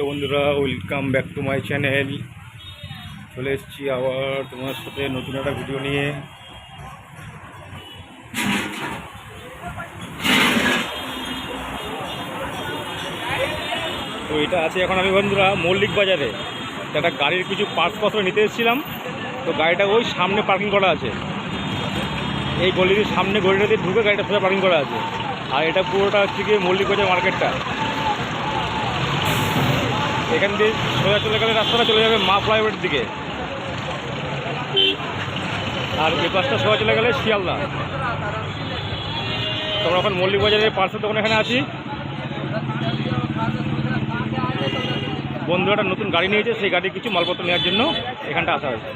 তো বন্ধুরা welcome back to my channel চলে এসেছি আবার তোমার সাথে নতুন একটা ভিডিও নিয়ে। তো এটা আছে এখন আমি বন্ধুরা মল্লিক বাজারে। একটা গাড়ির কিছু পার্টসপত্র নিতে এসেছিলাম। তো গাড়িটা ওই সামনে পার্কিং করা আছে। এই গলির সামনে গলিটা দিয়ে ঢুকে গাড়িটা সোজা পার্কিং করা আছে। আর এটা পুরোটা হচ্ছে গিয়ে মল্লিক বাজার মার্কেটটা এখান দিয়ে সোজা চলে গেলে রাস্তাটা চলে যাবে মা ফ্লাইওভারের দিকে। আর এই পাশটা সোজা চলে গেলে শিয়ালদা। তোমরা এখন মল্লিক বাজারের পার্সেল দোকান এখানে আছি। বন্ধু একটা নতুন গাড়ি নিয়েছে, সেই গাড়ির কিছু মালপত্র নেওয়ার জন্য এখানটা আসা হয়েছে।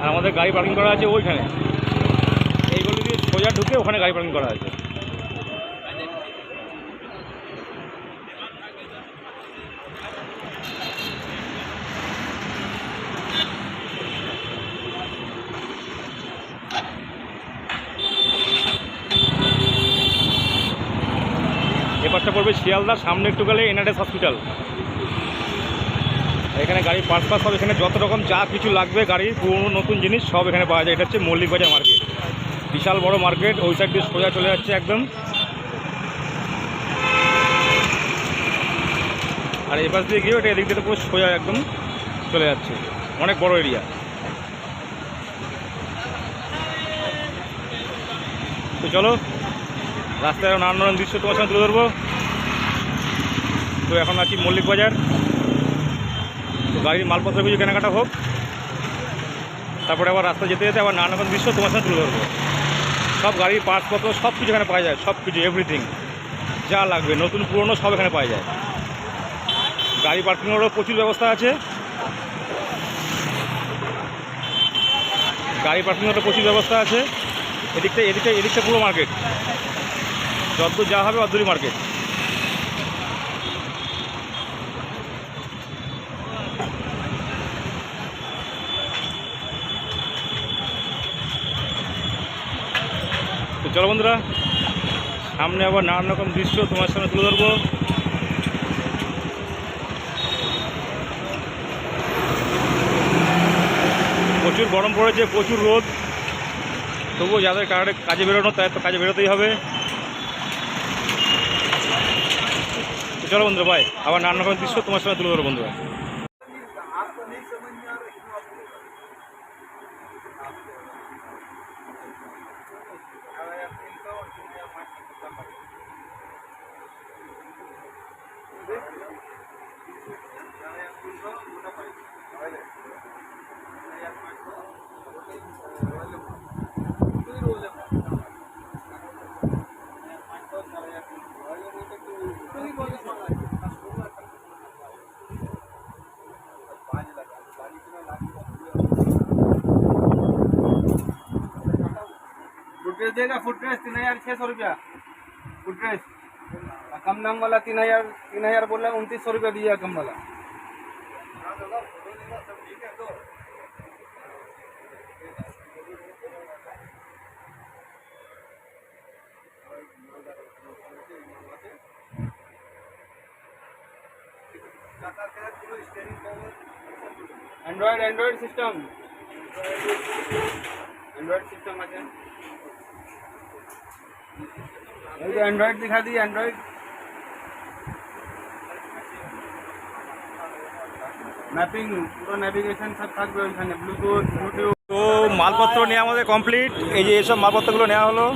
আর আমাদের গাড়ি পার্কিং করা আছে ওইখানে। এইগুলো দিয়ে সোজা ঢুকে ওখানে গাড়ি পার্কিং করা আছে এপাশটা পড়বে শিয়ালদা, সামনে একটু গেলে এনআরএস হসপিটাল এখানে গাড়ির পার্টস পাস সব এখানে যত রকম যা কিছু লাগবে গাড়ির পুরনো, নতুন জিনিস সব এখানে পাওয়া যায়। এটা হচ্ছে মল্লিক বাজার মার্কেট বিশাল বড় মার্কেট ওই সাইড দিয়ে সোজা চলে যাচ্ছে একদম। আর এই পাশ দিয়ে গিয়ে ওটা এদিক দিয়ে পুরো সোজা একদম চলে যাচ্ছে। অনেক বড় এরিয়া তো চলো, রাস্তায় নানান দৃশ্য তোমার সঙ্গে তুলে ধরবো। তো এখন আছি মল্লিক বাজার। তো গাড়ির মালপত্র কিছু কেনাকাটা হোক। তারপরে আবার রাস্তা যেতে যেতে আবার নানান দৃশ্য তোমার সঙ্গে তুলে ধরবো। সব গাড়ির পার্টসপত্র সব কিছু এখানে পাওয়া যায় সব কিছু এভরিথিং যা লাগবে, নতুন, পুরনো সব এখানে পাওয়া যায়। গাড়ি পার্কিংয়েরও প্রচুর ব্যবস্থা আছে। গাড়ি পার্কিংয়েরও প্রচুর ব্যবস্থা আছে। এদিকটা এদিকটা এদিকটা পুরো মার্কেট যতদূর যা হবে অতদূরই মার্কেট চলো বন্ধুরা, সামনে আবার নানান রকম দৃশ্য তোমার সামনে তুলে ধরবো। প্রচুর গরম পড়েছে, প্রচুর রোদ। তবুও যাদের কাজে কাজে বেরোনো, তাদের তো কাজে বেরোতেই হবে। চলো বন্ধুরা ভাই আবার নানান রকম দৃশ্য তোমার সঙ্গে তুলে ধরো বন্ধুরা। देगा फुट ड्रेस तीन हज़ार छह सौ रुपया। फुट ड्रेस कम दाम वाला तीन हज़ार तीन हज़ार बोल रहा है उनतीस सौ रुपया दीजिएगा कम वाला। Android Android system Android system अच्छा एंड्रॉइड दिखा दी एंड्रॉइड ম্যাপিং পুরো নেভিগেশন সব থাকবে ওইখানে ব্লুটুথ ইউটিউব তো মালপত্র নেওয়া আমাদের কমপ্লিট এই যে এইসব মালপত্রগুলো নেওয়া হলো।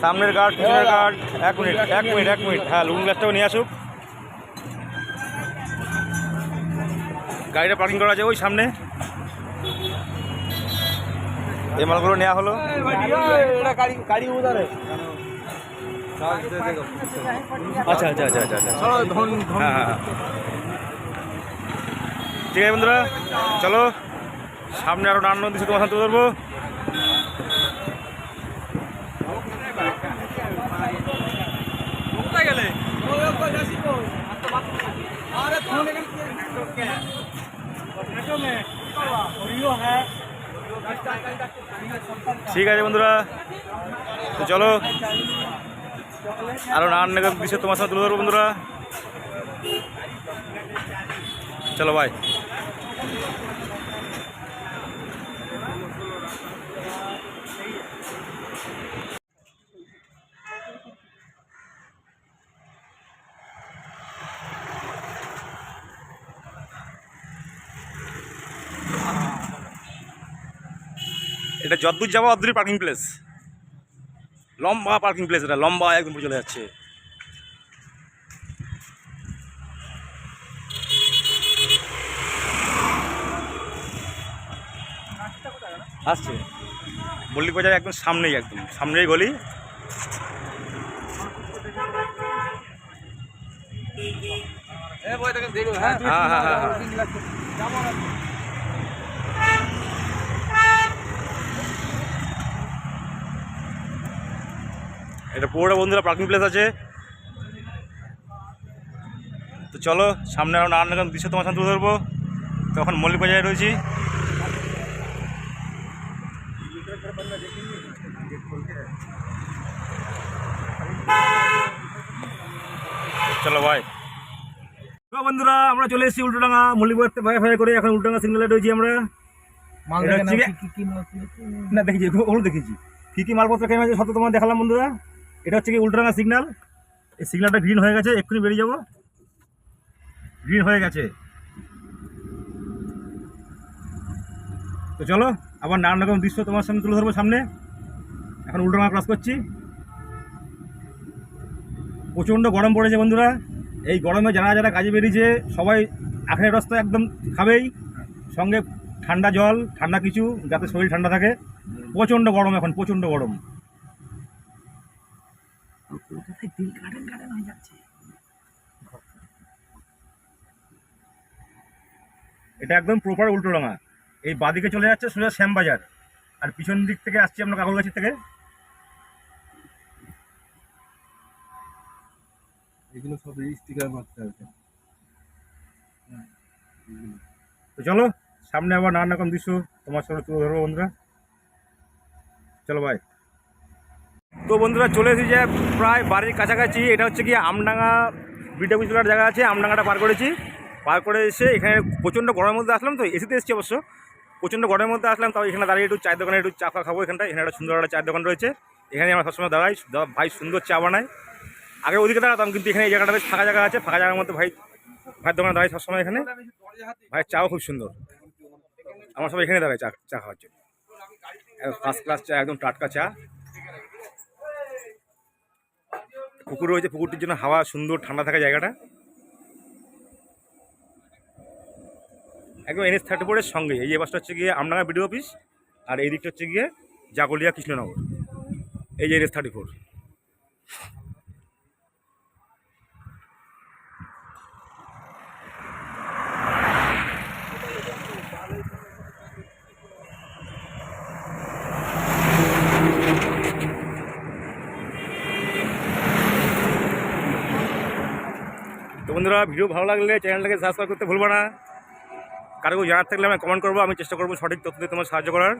সামনের গার্ড পিছনের গার্ড এক মিনিট এক মিনিট এক মিনিট হ্যাঁ লুন গ্লাসটাও নিয়ে আসুক। গাড়িটা পার্কিং করা আছে ওই সামনে। এই মালগুলো নেওয়া হলো। গাড়ি গাড়ি উধার আচ্ছা। আচ্ছা আচ্ছা আচ্ছা আচ্ছা। হ্যাঁ হ্যাঁ হ্যাঁ। ঠিক আছে বন্ধুরা? চলো, সামনে আরও নানান কিছু তোমার সাথে ধরবো ঠিক আছে বন্ধুরা চলো আরও নানান দৃশ্য তোমার সাথে তুলে ধরবো বন্ধুরা। চলো ভাই এটা যদ্দূর যাব অদ্দূরই পার্কিং প্লেস লম্বা পার্কিং প্লেস এটা লম্বা একদম পুরো চলে যাচ্ছে। আসছে। মল্লিক বাজার একদম সামনেই একদম সামনেই গলি। হ্যাঁ? হ্যাঁ হ্যাঁ হ্যাঁ এটা পুরোটা বন্ধুরা পার্কিং প্লেস আছে। তো চলো সামনে আরও নানান রকম দৃশ্য তোমার সাথে তুলে ধরবো। তখন মল্লিক বাজারে রয়েছি। চলো ভাই বন্ধুরা আমরা চলে এসেছি উল্টোডাঙ্গা মল্লিক বাজার ভাই ভাই করে এখন উল্টোডাঙ্গা সিগনালে রয়েছি আমরা। না দেখেছি ওগুলো দেখেছি। কী কী মালপত্র কেমন আছে সব তো তোমার দেখালাম বন্ধুরা। এটা হচ্ছে কি উল্টোডাঙ্গা সিগন্যাল এই সিগন্যালটা গ্রিন হয়ে গেছে, এক্ষুনি বেরিয়ে যাব। গ্রিন হয়ে গেছে। তো চলো, আবার নানান রকম দৃশ্য তোমার সামনে তুলে ধরবো সামনে। এখন উল্টোডাঙ্গা ক্রস করছি। প্রচণ্ড গরম পড়েছে বন্ধুরা। এই গরমে যারা যারা কাজে বেরিয়েছে, সবাই আখের রস তো একদম খাবেই। সঙ্গে ঠান্ডা জল, ঠান্ডা কিছু, যাতে শরীর ঠান্ডা থাকে। প্রচণ্ড গরম এখন, প্রচণ্ড গরম। এটা একদম প্রপার উল্টোডাঙা এই বাদিকে চলে যাচ্ছে সোজা শ্যামবাজার আর পিছন দিক থেকে আসছি আমরা কাকুরগাছির থেকে। এগুলো সব স্টিকার মারতে হবে। তো চলো সামনে আবার নানান রকম দৃশ্য। তোমার সামনে তুলে ধরবো বন্ধুরা। চলো ভাই তো বন্ধুরা চলে এসেছি যে প্রায় বাড়ির কাছাকাছি। এটা হচ্ছে কি আমডাঙ্গা বিটাবি চলার জায়গা আছে, আমডাঙ্গাটা পার করেছি। পার করে এসে এখানে প্রচণ্ড গরমের মধ্যে আসলাম তো, এসিতে এসেছি অবশ্য। প্রচণ্ড গরমের মধ্যে আসলাম, তাও এখানে দাঁড়িয়ে একটু চায়ের দোকানে একটু চা খাব। এখানটা এখানে একটা সুন্দর একটা চায়ের দোকান রয়েছে। এখানে আমরা সবসময় দাঁড়াই ভাই সুন্দর চা বানায়। আগে ওদিকে দাঁড়াতাম, কিন্তু এখানে এই জায়গাটা বেশ ফাঁকা জায়গা আছে, ফাঁকা জায়গার মধ্যে ভাই, ভাইয়ের দোকানে দাঁড়াই সবসময় এখানে। ভাইয়ের চাও খুব সুন্দর। আমার সবাই এখানে দাঁড়ায় চা চা খাওয়ার জন্য। ফার্স্ট ক্লাস চা, একদম টাটকা চা। পুকুর রয়েছে, পুকুরটির জন্য হাওয়া সুন্দর ঠান্ডা থাকা জায়গাটা। একদম এনএস থার্টি ফোরের সঙ্গে। এই বাসটা হচ্ছে গিয়ে আমডাঙ্গা বিডিও অফিস, আর এই দিকটা হচ্ছে গিয়ে জাগলিয়া কৃষ্ণনগর। এই যে এনএস থার্টি ফোর। ভিডিও ভালো লাগলে চ্যানেলটাকে সাবস্ক্রাইব করতে ভুলবো না। কারও জানার থাকলে আমি কমেন্ট করব, আমি চেষ্টা করব সঠিক তথ্য দিয়ে তোমার সাহায্য করার।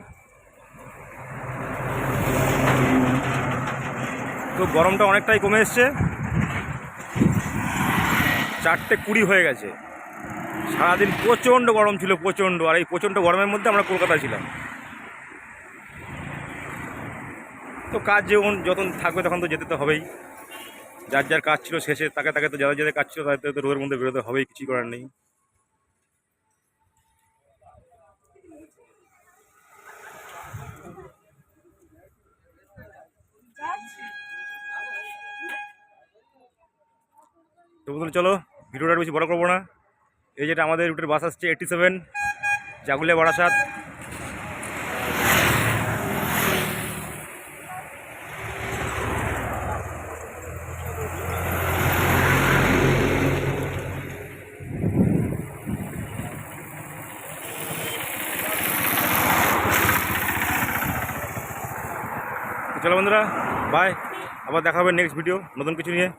তো গরমটা অনেকটাই কমে এসছে। চারটে কুড়ি হয়ে গেছে। সারাদিন প্রচণ্ড গরম ছিল, প্রচণ্ড। আর এই প্রচণ্ড গরমের মধ্যে আমরা কলকাতায় ছিলাম। তো কাজ যেমন যখন থাকবে তখন তো যেতে তো হবেই। যার যার কাজ ছিল শেষে তাকে তাকে তো যাদের যাদের কাজ ছিল তাদের তো রোদের মধ্যে বেরোতে হবেই, কিছুই করার নেই। তো বন্ধুরা, চলো, ভিডিওটা বেশি বড় করব না। এই যেটা আমাদের রুটের বাস আসছে এইটটি সেভেন জাগুলিয়া বারাসাত। চলো বন্ধুরা বাই আবার দেখা হবে নেক্সট ভিডিও নতুন কিছু নিয়ে।